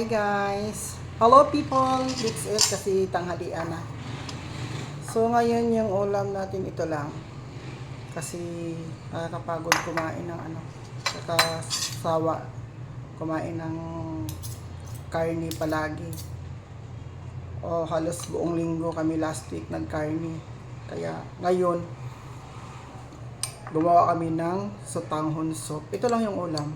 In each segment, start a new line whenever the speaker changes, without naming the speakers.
Hi guys! Hello people! It's it kasi tanghalian na. So ngayon yung ulam natin ito lang. Kasi nakakapagod kumain ng ano. Kakasawa kumain ng karni palagi. O halos buong linggo kami last week nagkarni. Kaya ngayon gumawa kami ng sotanghon soup. Ito lang yung ulam.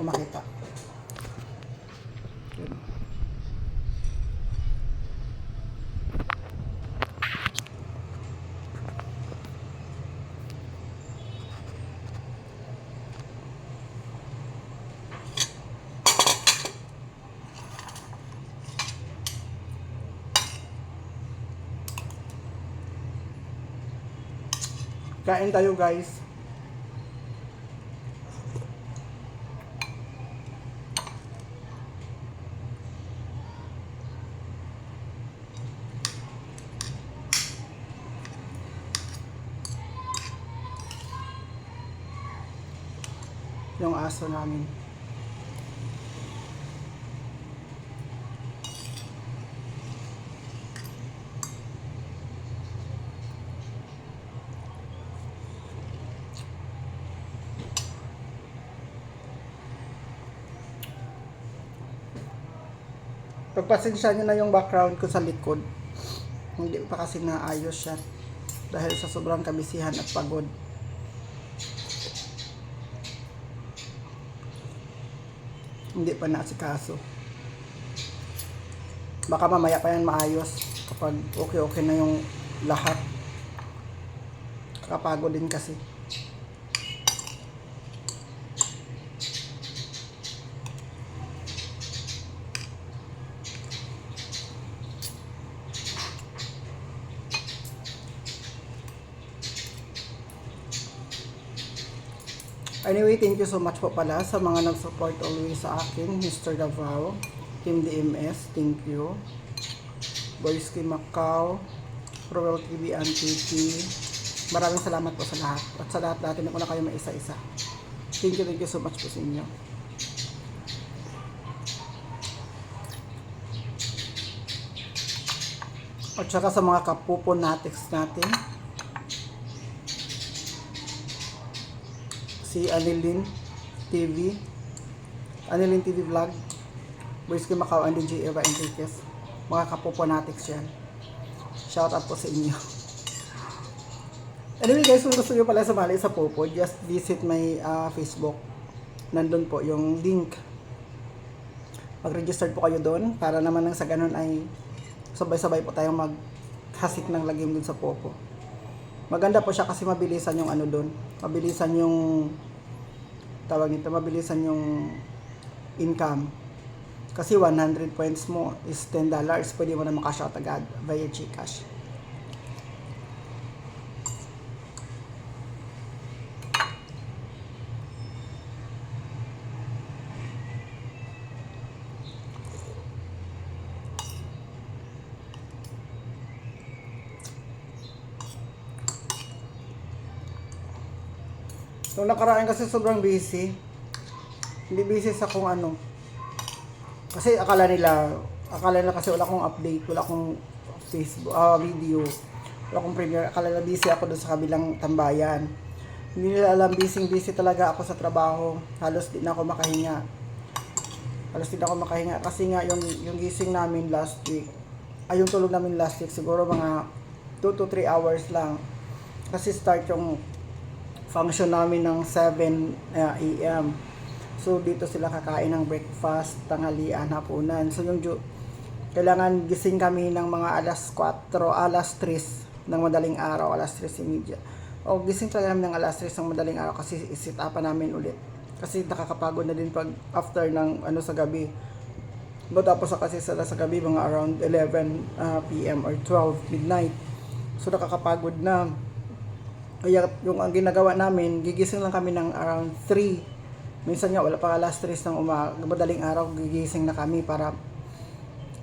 Kung makita. Yun. Kain tayo guys. Yung aso namin. Pagpasensya nyo na yung background ko sa likod. Hindi pa kasi naayos siya. Dahil sa sobrang kabisihan at pagod. Hindi pa naasikaso. Baka mamaya pa yan maayos. Kapag okay-okay na yung lahat. Kapagod din kasi. Anyway, thank you so much po pala sa mga nag-support always sa akin. Mr. Davao, Team DMS, thank you. Boys Kim Macau, Royal TV and. Maraming salamat po sa lahat. At sa lahat natin na ko na kayo may isa-isa. Thank you, thank you so much po sa inyo. At saka sa mga kapupo natics natin. Si Anilin TV, Anilin TV Vlog, Boys Kim Macau and DJ Eva Enriquez. Mga kapoponatics yan. Shout out po sa inyo. Anyway guys, kung gusto nyo pala sumali sa Popo, just visit my ah, Facebook. Nandun po yung link. Mag-register po kayo doon para naman nang sa ganun ay sabay-sabay po tayong maghasik ng lagim dun sa Popo. Maganda po siya kasi mabilisan yung ano doon. Mabilisan yung tawag nito, mabilisan yung income. Kasi 100 points mo is $10. Pwede mo na makashot agad via Gcash. Nung nakaraan kasi sobrang busy. Hindi busy sa kung ano. Kasi akala nila, akala nila kasi wala akong update, wala akong Facebook, ah, video, wala akong premiere. Akala nila busy ako doon sa kabilang tambayan. Hindi nila alam, busy busy talaga ako sa trabaho. Halos di na ako makahinga. Halos di ako makahinga. Kasi nga yung, yung gising namin last week, ay yung tulog namin last week, siguro mga 2 to 3 hours lang. Kasi start yung function namin ng 7 uh, a.m. So dito sila kakain ng breakfast, tanghalian, hapunan. So yung kailangan gising kami ng mga alas 4, alas 3 ng madaling araw, alas 3.30. O gising talaga namin ng alas 3 ng madaling araw kasi isit upan namin ulit. Kasi nakakapagod na din pag after ng ano sa gabi. No, tapos kasi sila sa gabi mga around 11 uh, p.m. or 12 midnight. So nakakapagod na. Kaya yung ang ginagawa namin, gigising lang kami ng around 3. Minsan nga wala pa alas 3 ng umaga, madaling araw gigising na kami para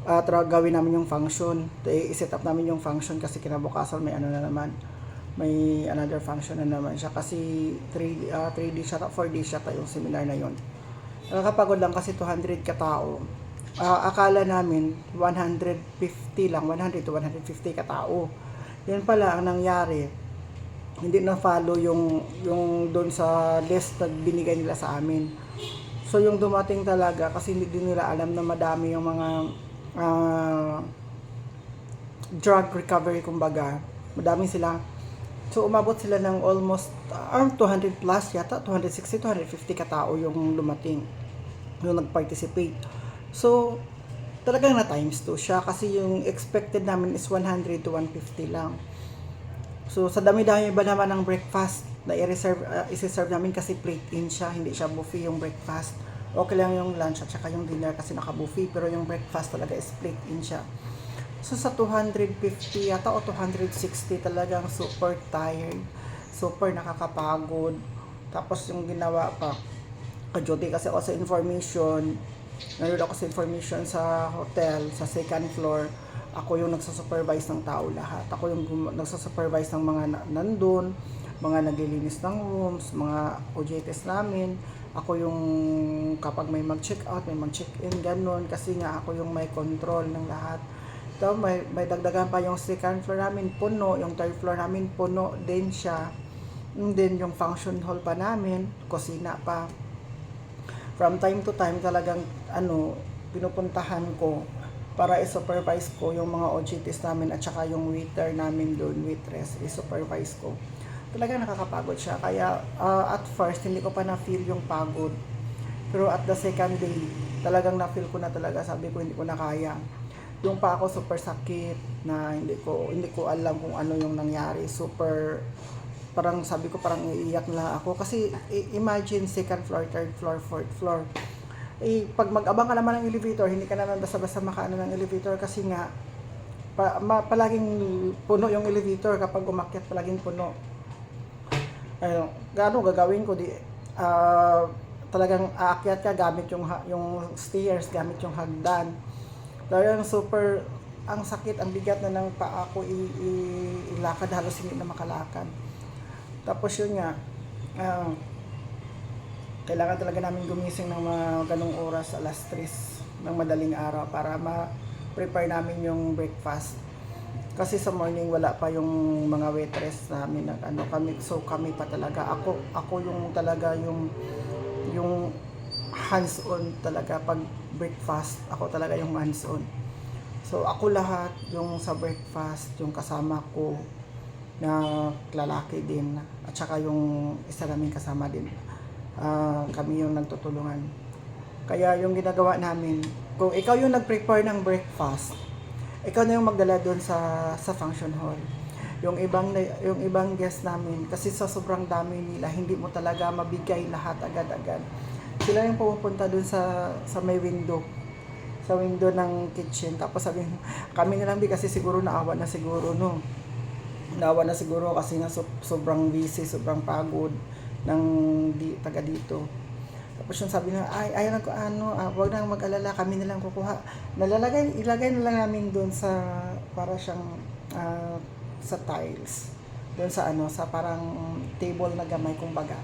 at gawin namin yung function. I-set up namin yung function kasi kinabukasan may ano na naman. may another function na naman siya kasi 3 uh, 3 days siya 4 days siya yung seminar na yon nakakapagod lang kasi 200 katao Ah, akala namin 150 lang 100 to 150 katao yan pala ang nangyari hindi na follow yung yung doon sa list na binigay nila sa amin so yung dumating talaga kasi hindi din nila alam na madami yung mga ah, drug recovery kumbaga madami sila So umabot sila ng almost uh, around 200 plus yata, 260, 250 katao yung lumating, yung nag-participate. So talagang na times 2 siya kasi yung expected namin is 100 to 150 lang. So sa dami-dami ba naman ng breakfast na i-reserve, uh, isi-serve namin kasi plate in siya, hindi siya buffet yung breakfast. Okay lang yung lunch at saka yung dinner kasi naka-buffet pero yung breakfast talaga is plate in siya. So sa 250 yata o 260 talagang super tired, super nakakapagod. Tapos yung ginawa pa, ka-duty kasi ako sa information, nanood ako sa information sa hotel, sa second floor. Ako yung nagsusupervise ng tao lahat. Ako yung nagsusupervise ng mga na- nandun, mga naglilinis ng rooms, mga OJTs namin. Ako yung kapag may mag-check out, may mag-check in, ganun. Kasi nga ako yung may control ng lahat. Ito, may, may dagdagan pa yung second floor namin puno, yung third floor namin puno din siya. And then yung function hall pa namin, kusina pa. From time to time talagang ano, pinupuntahan ko para i-supervise ko yung mga OJTs namin at saka yung waiter namin doon, waitress, i-supervise ko. Talagang nakakapagod siya. Kaya ah, at first, hindi ko pa na-feel yung pagod. Pero at the second day, talagang na-feel ko na talaga. Sabi ko, hindi ko na kaya yung pa ako super sakit na hindi ko hindi ko alam kung ano yung nangyari super parang sabi ko parang iiyak na ako kasi imagine second floor third floor fourth floor eh pag mag-abang ka naman ng elevator hindi ka naman basta-basta makaano ng elevator kasi nga pa, ma, palaging puno yung elevator. Kapag umakyat palaging puno. Ayun gaano gagawin ko di ah, talagang aakyat ka gamit yung yung stairs gamit yung hagdan. Talagang super, ang sakit, ang bigat na ng paa ko i- i- ilakad, halos hindi na makalakad. Tapos yun nga, ah, kailangan talaga namin gumising ng mga ganong oras, alas 3 ng madaling araw para ma-prepare namin yung breakfast. Kasi sa morning wala pa yung mga waitress namin ng ano kami so kami pa talaga. Ako ako yung talaga yung yung hands-on talaga pag breakfast. Ako talaga yung hands-on. So ako lahat yung sa breakfast yung kasama ko na lalaki din at saka yung isa namin kasama din Ah, kami yung nagtutulungan. Kaya yung ginagawa namin kung ikaw yung nag-prepare ng breakfast ikaw na yung magdala doon sa sa function hall. Yung ibang yung ibang guest namin kasi sa sobrang dami nila hindi mo talaga mabigay lahat agad-agad. Sila yung pupunta doon sa sa may window sa window ng kitchen. Tapos sabi kami na lang di kasi siguro naawa na siguro no? Naawa na siguro kasi nga so, sobrang busy sobrang pagod ng di, taga dito. Tapos yung sabi na ay ayaw na ko ano ah, wag na mag-alala kami na lang kukuha. Nalalagay ilagay na lang namin doon sa para siyang ah, sa tiles. Doon sa ano sa parang table na gamay kumbaga.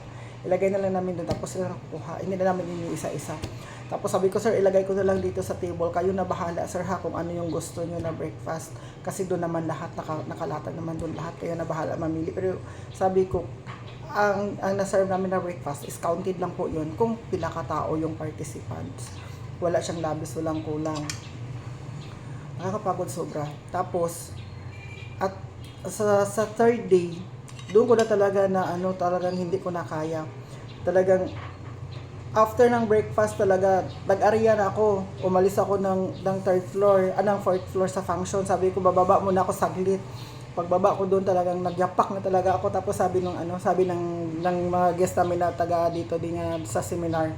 Ilagay na lang namin doon tapos sila na kukuha. Hindi na namin yung isa-isa. Tapos sabi ko sir ilagay ko na lang dito sa table. Kayo na bahala sir ha kung ano yung gusto nyo na breakfast. Kasi doon naman lahat naka, nakalatag naman doon lahat. Kayo na bahala mamili. Pero sabi ko ang ang na-serve namin na breakfast is counted lang po yun kung pila ka tao yung participants. Wala siyang labis, walang kulang. Nakakapagod sobra. Tapos, at sa, sa third day, doon ko na talaga na ano, talagang hindi ko na kaya. Talagang, after ng breakfast talaga, nag-area na ako. Umalis ako ng, ng third floor, ah, ng fourth floor sa function. Sabi ko, bababa muna ako saglit pagbaba ko doon talagang nagyapak na talaga ako. Tapos sabi nung ano sabi ng ng mga guest namin na taga dito din nga sa seminar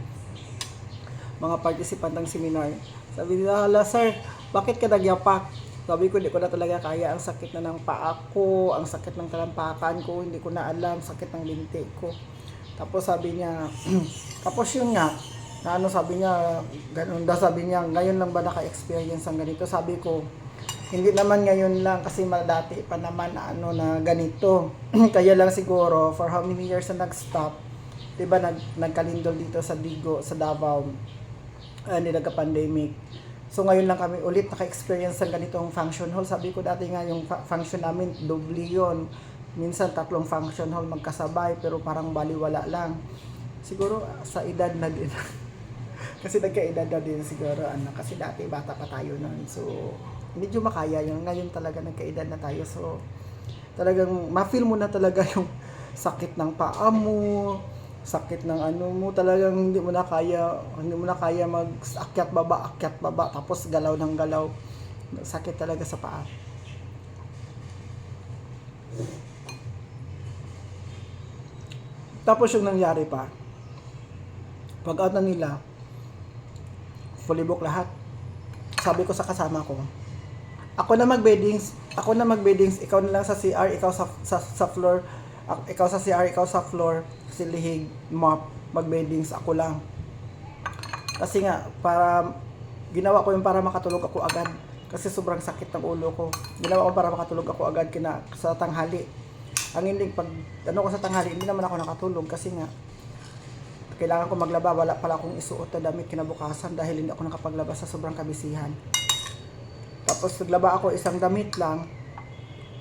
mga participant ng seminar. Sabi nila hala sir bakit ka nagyapak? Sabi ko hindi ko na talaga kaya. Ang sakit na ng paa ko ang sakit ng talampakan ko hindi ko na alam sakit ng linti ko. Tapos sabi niya tapos yun nga na ano sabi niya ganun daw sabi niya ngayon lang ba naka-experience ang ganito? Sabi ko Hindi naman ngayon lang kasi dati pa naman na ano na ganito. Kaya lang siguro for how many years na nag-stop, 'di ba nag nagkalindol dito sa Digo, sa Davao. Uh, nagka-pandemic. So ngayon lang kami ulit naka-experience ng ganitong function hall. Sabi ko dati nga yung function namin doble yun. Minsan tatlong function hall magkasabay pero parang baliwala lang. Siguro ah, sa edad na din. kasi nagkaedad na din siguro ano kasi dati bata pa tayo noon. So medyo makaya yun. Ngayon talaga nagkaedad na tayo. So talagang ma-feel mo na talaga yung sakit ng paa mo, sakit ng ano mo, talagang hindi mo na kaya, hindi mo na kaya mag akyat baba, akyat baba, tapos galaw ng galaw. Sakit talaga sa paa. Tapos yung nangyari pa, pag out na nila, fully book lahat. Sabi ko sa kasama ko, ako na mag-beddings, ako na mag-beddings, ikaw na lang sa CR, ikaw sa, sa, sa floor, ikaw sa CR, ikaw sa floor, si lihig, mop, mag-beddings, ako lang. Kasi nga, para, ginawa ko yung para makatulog ako agad. Kasi sobrang sakit ng ulo ko. Ginawa ko para makatulog ako agad kina, sa tanghali. Ang hindi, pag, ano ko sa tanghali, hindi naman ako nakatulog kasi nga, kailangan ko maglaba, wala pala akong isuot na damit kinabukasan dahil hindi ako nakapaglabas sa sobrang kabisihan. Tapos naglaba ako isang damit lang.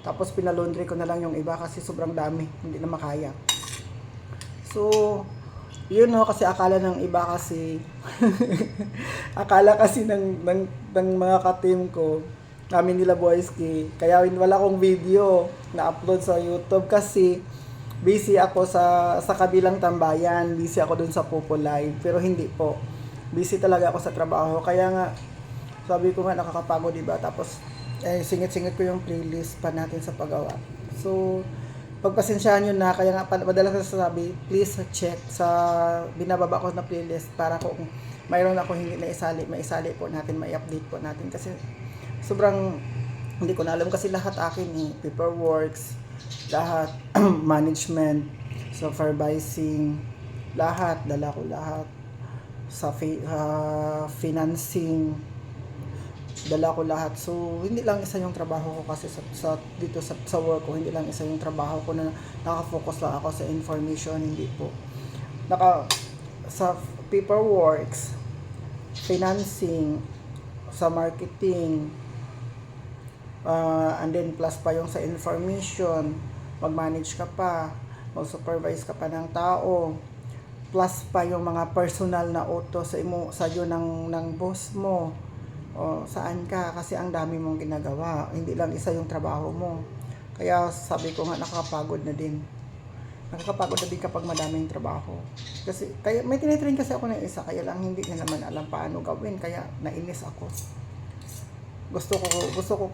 Tapos pinalundry ko na lang yung iba kasi sobrang dami, hindi na makaya. So, yun no, kasi akala ng iba kasi, akala kasi ng, ng, ng mga ka-team ko, namin nila boys key, kaya wala akong video na upload sa YouTube kasi busy ako sa sa kabilang tambayan, busy ako dun sa Popo Live, pero hindi po. Busy talaga ako sa trabaho, kaya nga sabi ko nga nakakapagod, di ba? Tapos eh, singit-singit ko yung playlist pa natin sa paggawa. So, pagpasensyahan nyo na, kaya nga madalas ko sabi, please check sa binababa ko na playlist para kung mayroon ako hindi na isali, maisali po natin, may update po natin. Kasi sobrang hindi ko na alam kasi lahat akin eh, paperworks, lahat, management, supervising, lahat, dala ko lahat sa fi- ah, financing, dala ko lahat. So, hindi lang isa yung trabaho ko kasi sa, sa dito sa, sa work ko, hindi lang isa yung trabaho ko na nakafocus lang ako sa information, hindi po. Naka, sa paperworks, financing, sa marketing, uh, and then plus pa yung sa information, mag-manage ka pa, mag-supervise ka pa ng tao, plus pa yung mga personal na utos sa imo sa iyo ng ng boss mo o saan ka? Kasi ang dami mong ginagawa. Hindi lang isa yung trabaho mo. Kaya sabi ko nga nakakapagod na din. Nakakapagod na din kapag madaming trabaho. Kasi kaya may tinitrain kasi ako ng isa kaya lang hindi niya naman alam paano gawin. Kaya nainis ako. Gusto ko gusto ko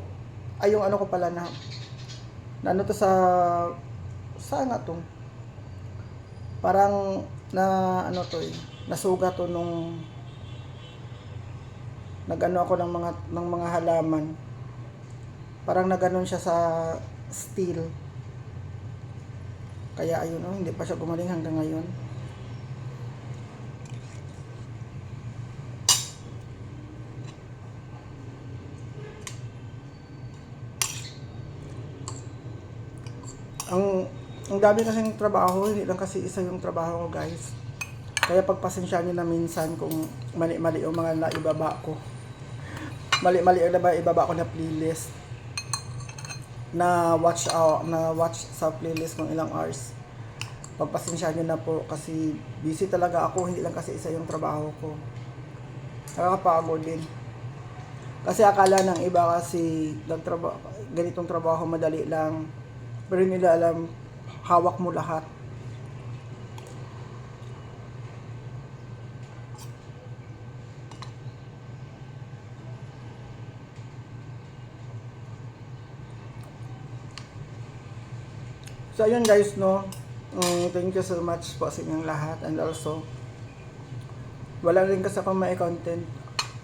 ay yung ano ko pala na na ano to sa saan nga to? Parang na ano to eh, nasuga to nung nagano ako ng mga ng mga halaman. Parang naganon siya sa steel. Kaya ayun oh, hindi pa siya gumaling hanggang ngayon. ang ang dami kasing trabaho, hindi lang kasi isa yung trabaho ko, guys. Kaya pagpasensya nyo na minsan kung mali-mali yung mga naibaba ko. Mali-mali yung naba- ibaba ko na playlist. Na watch out, na watch sa playlist ng ilang hours. Pagpasensya nyo na po kasi busy talaga ako, hindi lang kasi isa yung trabaho ko. Nakakapagod din. Kasi akala ng iba kasi nagtrabaho, ganitong trabaho madali lang. Pero hindi nila alam, hawak mo lahat. So ayun guys no. Mm, thank you so much po sa inyong lahat and also wala rin kasi ako may content.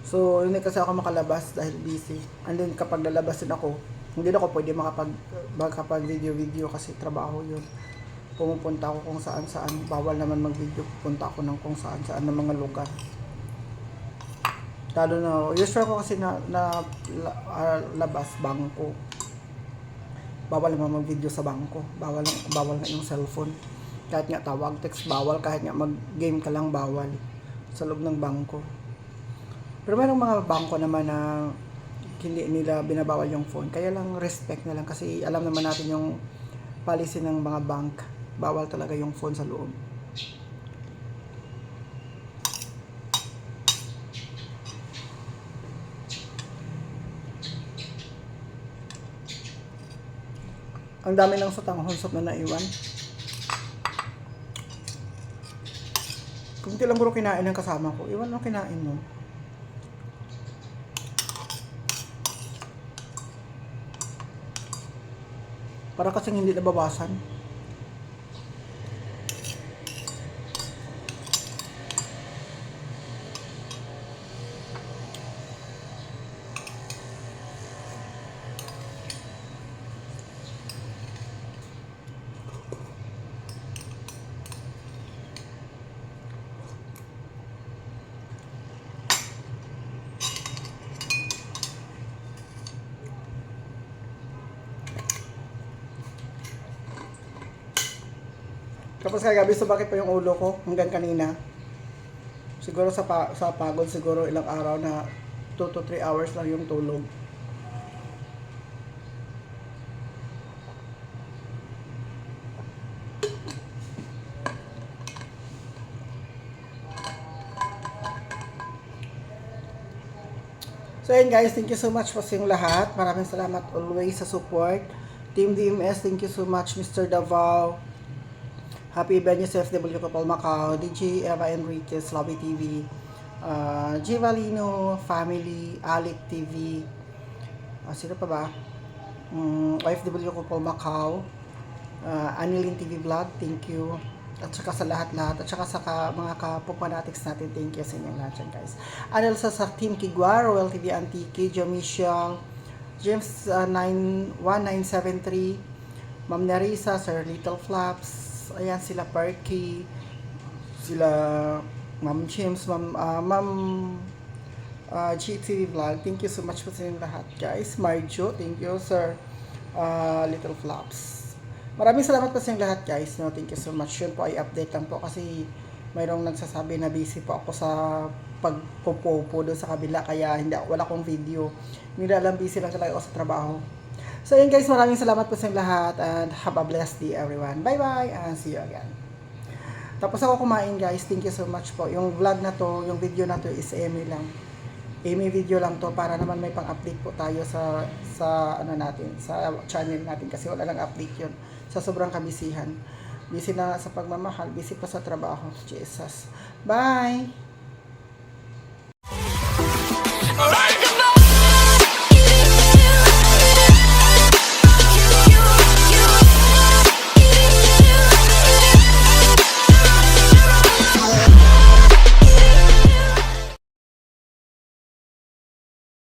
So hindi kasi ako makalabas dahil busy. And then kapag lalabas din ako, hindi ako pwede makapag makapag video video kasi trabaho yun. Pumupunta ako kung saan saan. Bawal naman mag video. Pupunta ako ng kung saan saan ng mga lugar. Lalo na, usual ko kasi na, na la, ah, labas, bangko. Bawal naman mag-video sa bangko. Bawal, bawal nga yung cellphone. Kahit nga tawag, text, bawal. Kahit nga mag-game ka lang, bawal. Sa loob ng bangko. Pero mayroong mga bangko naman na hindi nila binabawal yung phone. Kaya lang respect na lang kasi alam naman natin yung policy ng mga bank. Bawal talaga yung phone sa loob. Ang dami ng sutang honsop na naiwan. Kung lang bro kinain ng kasama ko, iwan mo kinain mo. Para kasing hindi nababasan. Tapos kagabi, so bakit pa yung ulo ko hanggang kanina? Siguro sa, pa, sa pagod, siguro ilang araw na 2 to 3 hours lang yung tulog. So yun guys, thank you so much po sa inyong lahat. Maraming salamat always sa support. Team DMS, thank you so much Mr. Davao. Happy Venue sa FW Kapal Macau, DJ Eva Enriquez, Lobby TV, uh, G. Valino, Family, Alec TV, ah, sino pa ba? Um, OFW Kapal Macau, uh, Anilin TV Vlog, thank you. At saka sa lahat-lahat, at saka sa ka, mga kapupanatics natin, thank you sa inyong lahat dyan, guys. Anil sa, sa Team Kigwa, Royal TV Antique, Joe Michelle, James uh, 91973, Ma'am Narisa, Sir Little Flaps, ayan sila Perky, sila Ma'am James, Ma'am, uh, Ma'am uh, GTV Vlog. Thank you so much po sa inyong lahat, guys. Marjo, thank you, Sir uh, Little Flaps. Maraming salamat po sa inyong lahat, guys. No, thank you so much. Yun po ay update lang po kasi mayroong nagsasabi na busy po ako sa pagpupopo doon sa kabila kaya hindi wala akong video. Hindi alam busy lang talaga ako sa trabaho. So yun guys, maraming salamat po sa lahat and have a blessed day everyone. Bye bye and see you again. Tapos ako kumain guys, thank you so much po. Yung vlog na to, yung video na to is Amy lang. Amy video lang to para naman may pang-update po tayo sa sa ano natin, sa channel natin kasi wala lang update yun sa sobrang kabisihan. Busy na sa pagmamahal, busy pa sa trabaho. Jesus. Bye!
Alright!